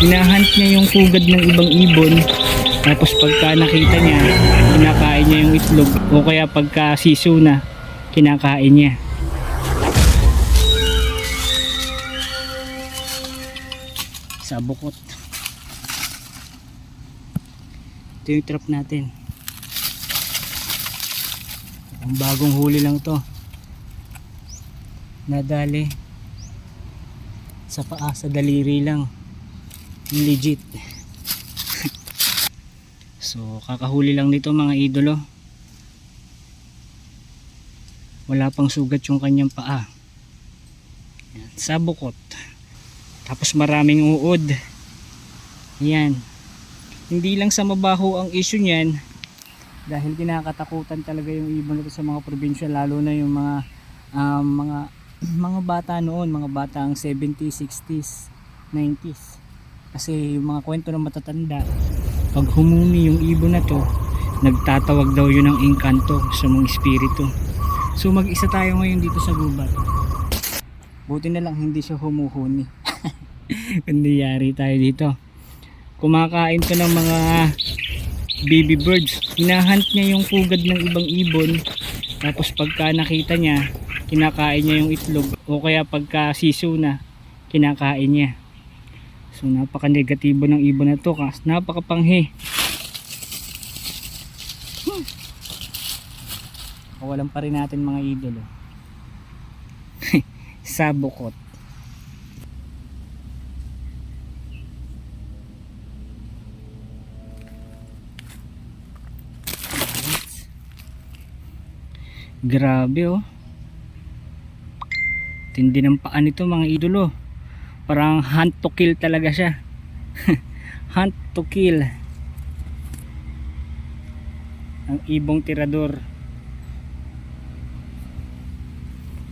hinahunt niya yung pugad ng ibang ibon. Tapos pagka nakita niya kinakain niya yung itlog. O kaya pagka siso na kinakain niya. Sa bukot. Ito yung trap natin. Ang bagong huli lang to. Nadali. Sa paa sa daliri lang legit. So kakahuli lang nito mga idolo. Wala pang sugat yung kanyang paa. Yan, sa bukot. Tapos maraming uod. Yan. Hindi lang sa mabaho ang issue niyan dahil kinakatakutan talaga yung ibon nito sa mga probinsya lalo na yung mga um, mga mga bata noon mga bata ang 70s 60s 90s kasi yung mga kwento ng matatanda pag humumi yung ibon na to nagtatawag daw yun ng engkanto sa mga espiritu. So mag isa tayo ngayon dito sa gubat. Buti na lang hindi siya humuhuni. Kundi yari tayo dito. Kumakain to ng mga baby birds. Hinahunt niya yung pugad ng ibang ibon. Tapos pagka nakita niya kinakain niya yung itlog. O kaya pagka siso na kinakain niya so napaka negatibo ng ibon na to kas napaka panghi hmm. kawalan pa rin natin mga idolo sa bukot Grabe oh. Tindi ng paa nito mga idolo. Parang hunt to kill talaga siya. hunt to kill. Ang ibong tirador.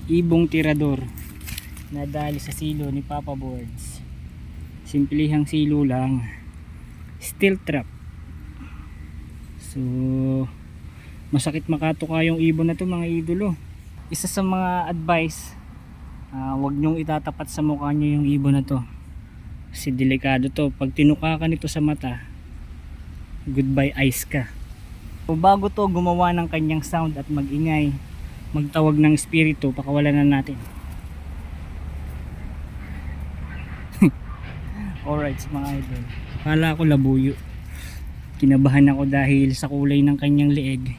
Ibong tirador. Nadali sa silo ni Papa Boards. Simplihang silo lang. Steel trap. So, masakit makatuka yung ibon na to mga idolo isa sa mga advice uh, wag nyong itatapat sa mukha nyo yung ibon na to. Kasi delikado to. Pag tinuka ka nito sa mata goodbye eyes ka. So, bago to gumawa ng kanyang sound at magingay magtawag ng espiritu pakawalan na natin. Alright mga idol. Kala ko labuyo. Kinabahan ako dahil sa kulay ng kanyang leeg.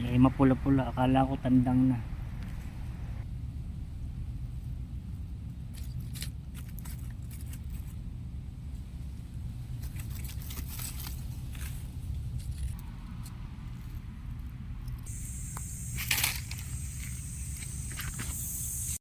Eh mapula-pula. Akala ko tandang na